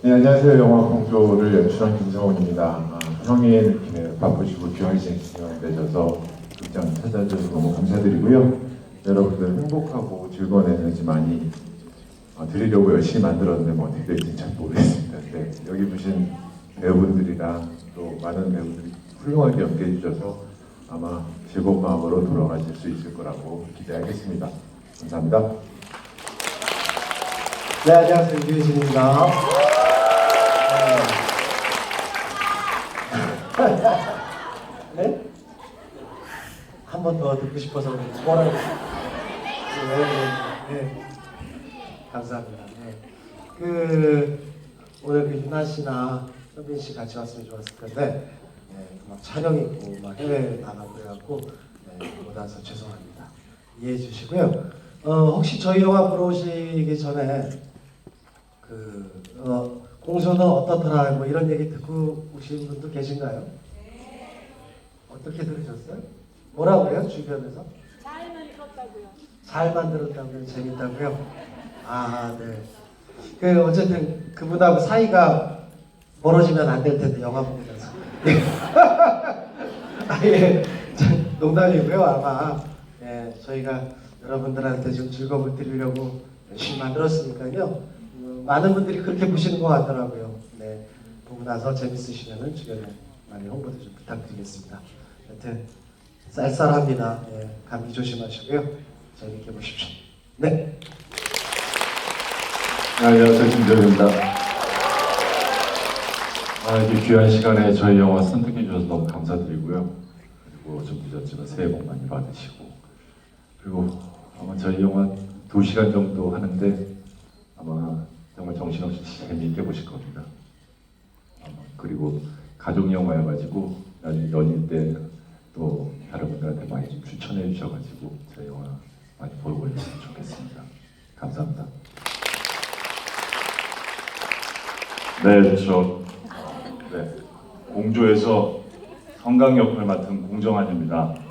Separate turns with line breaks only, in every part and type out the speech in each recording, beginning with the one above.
네, 안녕하세요. 영화 공조를 연출한 김성훈입니다. 아, 성의 느낌에 바쁘시고 귀하신 시간 내셔서 극장 찾아주셔서 너무 감사드리고요. 여러분들 행복하고 즐거운 에너지 많이 어, 드리려고 열심히 만들었는데 뭐 어떻게 될지 잘 모르겠습니다. 네, 여기 보신 배우분들이랑 또 많은 배우들이 훌륭하게 연기해 주셔서 아마 즐거운 마음으로 돌아가실 수 있을 거라고 기대하겠습니다. 감사합니다.
네, 안녕하세요. 유혜진입니다. 네? 한 번 더 듣고 싶어서 뭐라고? 네, 네, 네. 감사합니다. 네. 그 오늘 그 유나 씨나 현빈 씨 같이 왔으면 좋았을 텐데 네, 막 촬영 있고 막 해외 나가고 그래갖고 네, 못 와서 죄송합니다. 이해해 주시고요. 어, 혹시 저희 영화 보러 오시기 전에 그 어, 공소는 어떻더라 뭐 이런 얘기 듣고 오신 분도 계신가요? 어떻게 들으셨어요? 뭐라고 그래요 주변에서?
잘 만들었다고요.
잘 만들었다고요? 재밌다고요? 아 네. 그 어쨌든 그분하고 사이가 멀어지면 안 될 텐데 영화 보고 나서. 예. 아, 예. 저, 농담이고요 아마 예, 저희가 여러분들한테 좀 즐거움을 드리려고 열심히 만들었으니까요. 음, 많은 분들이 그렇게 보시는 것 같더라고요. 네. 보고 나서 재밌으시면 주변에 많이 홍보도 좀 부탁드리겠습니다. 여튼 쌀쌀합니다. 예, 감기 조심하시고요. 재밌게 보십시오. 네.
안녕하세요 김재우입니다. 아, 이렇게 귀한 시간에 저희 영화 선택해 주셔서 너무 감사드리고요. 그리고 좀 늦었지만 새해 복 많이 받으시고 그리고 아마 저희 영화 2시간 정도 하는데 아마 정말 정신없이 재미있게 보실 겁니다. 그리고 가족 영화여가지고 나중에 연인 때또 다른 분들한테 많이 좀 추천해 주셔가지고 저희 영화 많이 보고 계셨으면 좋겠습니다. 감사합니다. 네, 저 네, 공조에서 성강 역을 맡은 공정환입니다.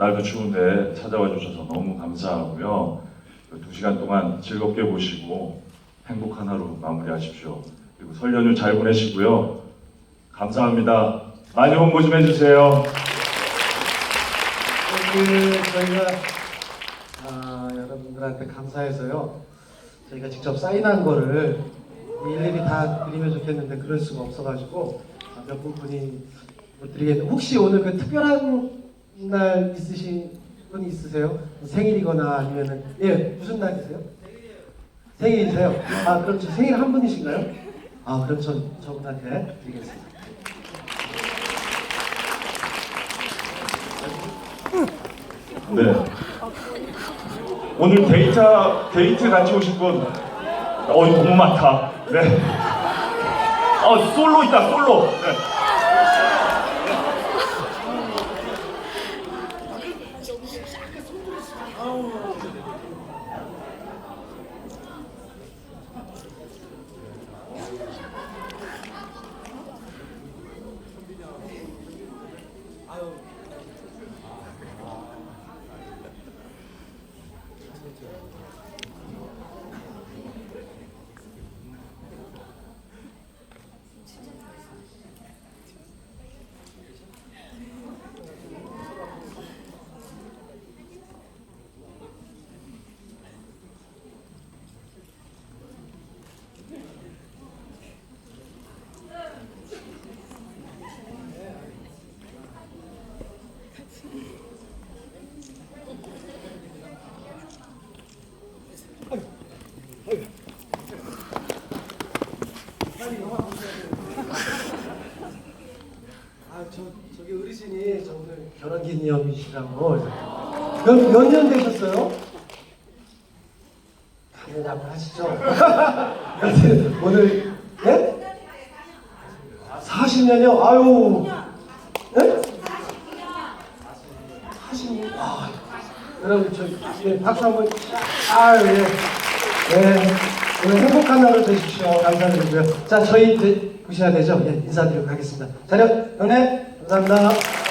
날도 추운데 찾아와 주셔서 너무 감사하고요. 그두 시간 동안 즐겁게 보시고 행복한 하루 마무리하십시오. 그리고 설 연휴 잘 보내시고요. 감사합니다. 많이 홍보 좀 해주세요.
그 저희가 아, 여러분들한테 감사해서요. 저희가 직접 사인한 거를 일일이 다 드리면 좋겠는데 그럴 수가 없어가지고 아, 몇 분이 못 드리겠는데 혹시 오늘 그 특별한 날 있으신 분 있으세요? 생일이거나 아니면은 예 무슨 날이세요? 생일이세요? 아저 생일 한 분이신가요? 아 그럼 저 저분한테 드리겠습니다.
네. 오늘 데이트 데이트 같이 오실 분, 어 너무 많다. 네. 어 솔로 있다 솔로. 네.
아, 저, 저기 어르신이 저 오늘 결혼 기념이시라고. 몇, 몇 년 되셨어요? 한번 하시죠. 오늘, 예? 40년이요? 아유. 예? 40년? 아, 여러분, 저, 예, 박수 한 번. 아유, 예. 예. 오늘 행복한 하루 되십시오. 감사드리고요. 자, 저희 보셔야 되죠? 예, 인사드리도록 하겠습니다. 자력, 연애, 감사합니다.